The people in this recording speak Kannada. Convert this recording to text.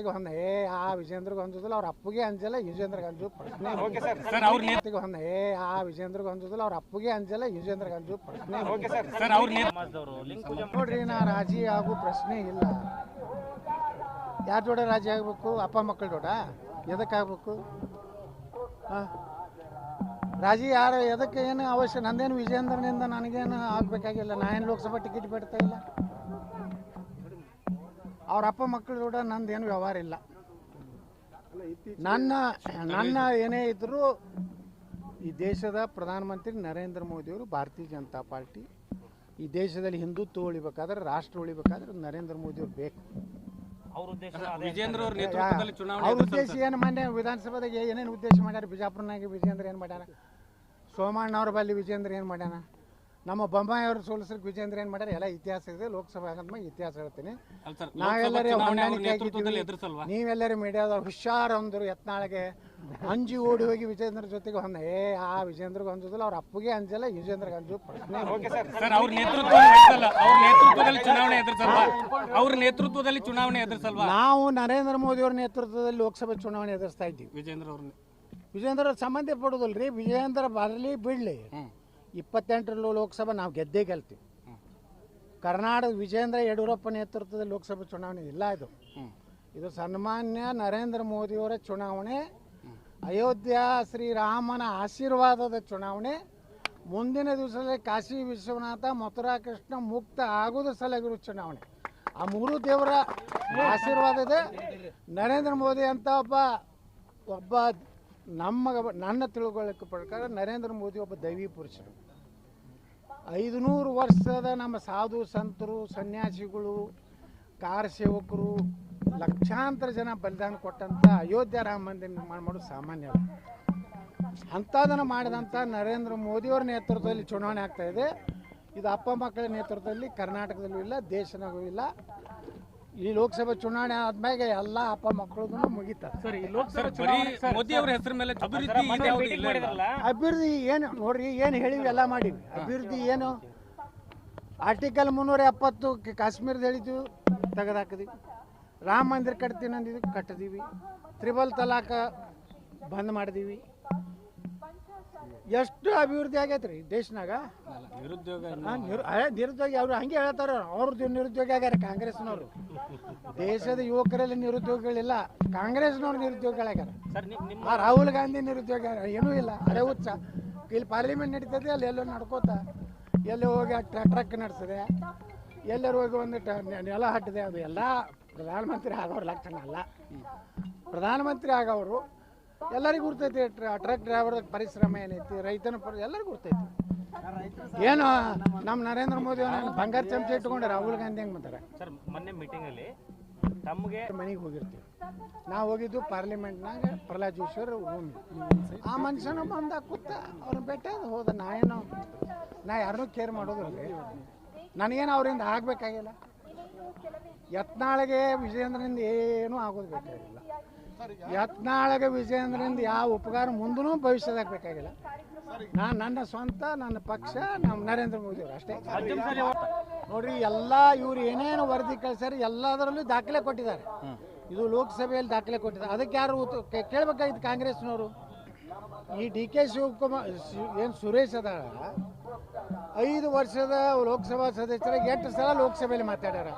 ಜೊತೆಗೆ ಹೊಂದ ಏ ಆ ವಿಜೇಂದ್ರಗೆ ಹೊಂದಿದಿಲ್ಲ ಅವ್ರ ಅಪ್ಪಗೆ ಅಂಜಲ್ಲ ವಿಜೇಂದ್ರಗೆ ಅಂಜು ಪ್ರಶ್ನೆ ಇಲ್ಲ. ಓಕೆ ಸರ್ ಸರ್ ಅವ್ರ ನೇತ ಜೊತೆಗೆ ಹೊಂದ ಏ ಆ ವಿಜೇಂದ್ರಗೆ ಹೊಂದಿದಿಲ್ಲ ಅವ್ರ ಅಪ್ಪಗೆ ಅಂಜಲ್ಲ ವಿಜೇಂದ್ರಗೆ ಅಂಜು ಪ್ರಶ್ನೆ ಓಕೆ ಸರ್ ಸರ್ ಅವ್ರ ನೇತ ಸಮಾಜದವರು ಪೂಜೆ ನೋಡ್ರಿ ನಾ ರಾಜಿ ಆಗೋ ಪ್ರಶ್ನೆ ಇಲ್ಲ. ಯಾರ ಜೋಡ ರಾಜಿ ಆಗ್ಬೇಕು? ಅಪ್ಪ ಮಕ್ಕಳ ಜೋಡ? ಎದಕ್ಕೆ ಆಗ್ಬೇಕು? ಹಾಂ? ರಾಜಿ ಯಾರು ಎದಕ್ಕೆ ಏನು ಅವಶ್ಯ? ನಂದೇನು ವಿಜೇಂದ್ರನಿಂದ ನನಗೇನು ಆಗಬೇಕಾಗಿಲ್ಲ? ನಾ ಏನು ಲೋಕಸಭಾ ಟಿಕೆಟ್ ಬಿಡ್ತಾ ಇಲ್ಲ? ಅವ್ರ ಅಪ್ಪ ಮಕ್ಕಳ ನಂದು ನಂದೇನು ವ್ಯವಹಾರ ಇಲ್ಲ. ನನ್ನ ನನ್ನ ಏನೇ ಇದ್ದರೂ ಈ ದೇಶದ ಪ್ರಧಾನಮಂತ್ರಿ ನರೇಂದ್ರ ಮೋದಿಯವರು ಭಾರತೀಯ ಜನತಾ ಪಾರ್ಟಿ ಈ ದೇಶದಲ್ಲಿ ಹಿಂದುತ್ವ ಉಳಿಬೇಕಾದ್ರೆ ರಾಷ್ಟ್ರ ಉಳಿಬೇಕಾದ್ರೆ ನರೇಂದ್ರ ಮೋದಿಯವ್ರು ಬೇಕು. ಅವ್ರ ಉದ್ದೇಶ ವಿಜೇಂದ್ರ ಅವ್ರ ನೇತೃತ್ವದಲ್ಲಿ ಚುನಾವಣೆ ಅವ್ರ ಉದ್ದೇಶ ಏನು ಮಾನ್ಯ ವಿಧಾನಸಭಾದಾಗ ಏನೇನು ಉದ್ದೇಶ ಮಾಡ್ಯಾರ? ಬಿಜಾಪುರನಾಗೆ ವಿಜೇಂದ್ರ ಏನು ಮಾಡ್ಯಾರ ಸೋಮಣ್ಣ ಅವ್ರ ಬಲ್ಲಿ ವಿಜೇಂದ್ರ ಏನು ಮಾಡ್ಯಾನ? ನಮ್ಮ ಬೊಮ್ಮಾಯಿ ಅವ್ರ ಸೋಲಿಸ್ಲಿಕ್ಕೆ ವಿಜೇಂದ್ರ ಏನು ಮಾಡ್ಯಾರ? ಎಲ್ಲ ಇತಿಹಾಸ ಇದೆ ಲೋಕಸಭೆ ಅಂದ್ರೆ ಇತಿಹಾಸ ಹೇಳ್ತೀನಿ. ನಾವೆಲ್ಲರೇ ಹೊಂದಾಣಿಕೆ ಆಗಿದ್ದೀವಿ. ಮೀಡಿಯಾದ ಹುಷಾರ್ ಅಂದರು ಯತ್ನಾಳಿಗೆ ಅಂಜಿ ಓಡಿ ಹೋಗಿ ವಿಜೇಂದ್ರ ಜೊತೆಗೆ ಹೊಂದ ಏ ಆ ವಿಜೇಂದ್ರಗೆ ಹೊಂದಿದಿಲ್ಲ ಅವ್ರ ಅಪ್ಪಗೆ ಅಂಜಲ್ಲ ವಿಜೇಂದ್ರಗೆ ಅಂಜು ಪ್ರಶ್ನೆ. Okay sir. ಸರ್ ಅವ್ರ ನೇತೃತ್ವದಲ್ಲಿ ಎದುರಿಸಲ್ಲ ಅವ್ರ ನೇತೃತ್ವದಲ್ಲಿ ಚುನಾವಣೆ ಎದುರಿಸಲ್ವಾ? ಅವ್ರ ನೇತೃತ್ವದಲ್ಲಿ ಚುನಾವಣೆ ಎದುರಿಸಲ್ವಾ? ನಾವು ನರೇಂದ್ರ ಮೋದಿ ಅವರ ನೇತೃತ್ವದಲ್ಲಿ ಲೋಕಸಭೆ ಚುನಾವಣೆ ಎದುರಿಸ್ತಾ ಇದ್ದೀವಿ. ವಿಜೇಂದ್ರ ಅವ್ರ ವಿಜೇಂದ್ರ ಅವ್ರ ಸಂಬಂಧ ಪಡೋದಲ್ರಿ ವಿಜೇಂದ್ರ ಬರಲಿ ಬಿಡಲಿ. ಇಪ್ಪತ್ತೆಂಟರ ಲೋಕಸಭೆ ನಾವು ಗೆದ್ದೇ ಗೆಲ್ತೀವಿ. ಕರ್ನಾಟಕ ವಿಜೇಂದ್ರ ಯಡಿಯೂರಪ್ಪ ನೇತೃತ್ವದ ಲೋಕಸಭೆ ಚುನಾವಣೆ ಇಲ್ಲ ಇದು. ಇದು ಸನ್ಮಾನ್ಯ ನರೇಂದ್ರ ಮೋದಿಯವರ ಚುನಾವಣೆ ಅಯೋಧ್ಯ ಶ್ರೀರಾಮನ ಆಶೀರ್ವಾದದ ಚುನಾವಣೆ ಮುಂದಿನ ದಿವಸದಲ್ಲಿ ಕಾಶಿ ವಿಶ್ವನಾಥ ಮಥುರಾ ಕೃಷ್ಣ ಮುಕ್ತ ಆಗೋದು ಸಲಗಿರೋ ಚುನಾವಣೆ. ಆ ಮೂರು ದೇವರ ಆಶೀರ್ವಾದ ಇದೆ ನರೇಂದ್ರ ಮೋದಿ ಅಂತ ಒಬ್ಬ ಒಬ್ಬ ನಮ್ಮ ನನ್ನ ತಿಳುವಳಿಕೆ ಪ್ರಕಾರ ನರೇಂದ್ರ ಮೋದಿ ಒಬ್ಬ ದೈವಿ ಪುರುಷರು. ಐದುನೂರು ವರ್ಷದ ನಮ್ಮ ಸಾಧು ಸಂತರು, ಸನ್ಯಾಸಿಗಳು, ಕಾರ ಸೇವಕರು, ಲಕ್ಷಾಂತರ ಜನ ಬಲಿದಾನ ಕೊಟ್ಟಂಥ ಅಯೋಧ್ಯ ರಾಮ ಮಂದಿರ ನಿರ್ಮಾಣ ಮಾಡೋದು ಸಾಮಾನ್ಯ ಅಂಥದನ್ನು ಮಾಡಿದಂಥ ನರೇಂದ್ರ ಮೋದಿಯವರ ನೇತೃತ್ವದಲ್ಲಿ ಚುನಾವಣೆ ಆಗ್ತಾ ಇದೆ. ಇದು ಅಪ್ಪ ಮಕ್ಕಳ ನೇತೃತ್ವದಲ್ಲಿ ಕರ್ನಾಟಕದಲ್ಲೂ ಇಲ್ಲ ದೇಶನಾಗೂ ಇಲ್ಲ. ಈ ಲೋಕಸಭೆ ಚುನಾವಣೆ ಆದ್ಮೇಲೆ ಎಲ್ಲ ಅಪ್ಪ ಮಕ್ಕಳು ಮುಗಿತ ಸರ್ ಈ ಸರ್ ಬರೀ ಮೋದಿ ಅವ್ರ ಹೆಸರು ಮೇಲೆ ಅಭಿವೃದ್ಧಿ ಇದೆ ಯಾವ್ದು ಇಲ್ಲ ಅಲ್ವಾ? ಮಾಡಿದ್ರಲ್ಲ? ಅಭಿವೃದ್ಧಿ ಏನು ನೋಡ್ರಿ ಏನು ಹೇಳಿವಿ ಎಲ್ಲ ಮಾಡಿವಿ ಅಭಿವೃದ್ಧಿ ಏನು? ಆರ್ಟಿಕಲ್ ಮುನ್ನೂರ ಎಪ್ಪತ್ತು ಕಾಶ್ಮೀರದ ಹೇಳಿದ್ವಿ ತೆಗೆದಾಕದಿ ರಾಮ ಮಂದಿರ ಕಟ್ತೀನಿ ಅಂದಿದ್ವಿ ಕಟ್ಟಿದೀವಿ ತ್ರಿಬಲ್ ತಲಾಖ ಬಂದ್ ಮಾಡಿದೀವಿ. ಎಷ್ಟು ಅಭಿವೃದ್ಧಿ ಆಗೈತೆ ರೀ ದೇಶನಾಗ? ನಿರುದ್ಯೋಗ ನಿರುದ್ಯೋಗಿ ಅವರು ಹಂಗೆ ಹೇಳ್ತಾರ ಅವ್ರದ್ದು ನಿರುದ್ಯೋಗ ಆಗ್ಯಾರ ಕಾಂಗ್ರೆಸ್ನವರು. ದೇಶದ ಯುವಕರಲ್ಲಿ ನಿರುದ್ಯೋಗಿಗಳಿಲ್ಲ ಕಾಂಗ್ರೆಸ್ನವ್ರು ನಿರುದ್ಯೋಗಿಗಳಾಗ್ಯಾರ ಆ ರಾಹುಲ್ ಗಾಂಧಿ ನಿರುದ್ಯೋಗ ಏನೂ ಇಲ್ಲ ಅರೆ ಹುಚ್ಚ. ಇಲ್ಲಿ ಪಾರ್ಲಿಮೆಂಟ್ ನಡೀತದೆ ಅಲ್ಲಿ ಎಲ್ಲೋ ನಡ್ಕೋತ ಎಲ್ಲಿ ಹೋಗಿ ಟ್ರಕ್ ನಡೆಸಿದೆ ಎಲ್ಲರೂ ಹೋಗಿ ಒಂದು ನೆಲ ಹಟ್ಟಿದೆ ಅದು ಎಲ್ಲ ಪ್ರಧಾನಮಂತ್ರಿ ಆಗೋರ ಲಕ್ಷಣ ಅಲ್ಲ. ಪ್ರಧಾನಮಂತ್ರಿ ಆಗೋರು ಎಲ್ಲರಿಗೂ ಗುರ್ತೈತಿ ಟ್ರಕ್ ಡ್ರೈವರ್ ಪರಿಶ್ರಮ ಏನೈತಿ ರೈತನ ಪರ ಎಲ್ಲರಿಗೂ ಗುರ್ತೈತಿ. ಏನು ನಮ್ಮ ನರೇಂದ್ರ ಮೋದಿ ಅವ್ರು ಬಂಗಾರ ಚಮಚ ಇಟ್ಕೊಂಡು ರಾಹುಲ್ ಗಾಂಧಿ ಹೆಂಗೆ ಬಂತಾರೆ ಸರ್ ಮೊನ್ನೆ ಮೀಟಿಂಗ್ ಅಲ್ಲಿ ತಮಗೆ ಮನೆಗೆ ಹೋಗಿರ್ತೀವಿ. ನಾವು ಹೋಗಿದ್ದು ಪಾರ್ಲಿಮೆಂಟ್ನಾಗ ಪ್ರಹ್ಲಾದ್ ಜೋಶಿ ಅವ್ರ ರೂಮ್ ಆ ಮನುಷ್ಯನ ಬಂದ ಕೂತ ಅವ್ರನ್ನ ಭೇಟಿ ಆದ ಹೋದ. ನಾ ಏನು ನಾ ಯಾರನ್ನೂ ಕೇರ್ ಮಾಡೋದಿಲ್ಲ. ನನಗೇನು ಅವರಿಂದ ಆಗಬೇಕಾಗಿಲ್ಲ. ಯತ್ನಾಳಿಗೆ ವಿಜಯೇಂದ್ರನಿಂದ ಏನೂ ಆಗೋದು ಬೇಕಾಗಿಲ್ಲ. ಯತ್ನಾಳಿಗೆ ವಿಜಯೇಂದ್ರಿಂದ ಯಾವ ಉಪಕಾರ ಮುಂದೂ ಭವಿಷ್ಯದಾಗ ಬೇಕಾಗಿಲ್ಲ. ನಾನು ನನ್ನ ಸ್ವಂತ, ನನ್ನ ಪಕ್ಷ, ನಮ್ಮ ನರೇಂದ್ರ ಮೋದಿ ಅವರು ಅಷ್ಟೇ. ನೋಡ್ರಿ, ಎಲ್ಲ ಇವ್ರು ಏನೇನು ವರದಿ ಕಳ್ಸ್ಯಾರ ಎಲ್ಲದರಲ್ಲೂ ದಾಖಲೆ ಕೊಟ್ಟಿದ್ದಾರೆ. ಇದು ಲೋಕಸಭೆಯಲ್ಲಿ ದಾಖಲೆ ಕೊಟ್ಟಿದ್ದಾರೆ. ಅದಕ್ಕೆ ಯಾರು ಕೇಳ್ಬೇಕಾಗಿತ್ತು ಕಾಂಗ್ರೆಸ್ನವರು? ಈ ಡಿ ಕೆ ಶಿವಕುಮಾರ್ ಏನು ಸುರೇಶ್ ಅದ ಐದು ವರ್ಷದ ಲೋಕಸಭಾ ಸದಸ್ಯರಾಗಿ ಎಂಟು ಸಲ ಲೋಕಸಭೆಯಲ್ಲಿ ಮಾತಾಡ್ಯಾರ.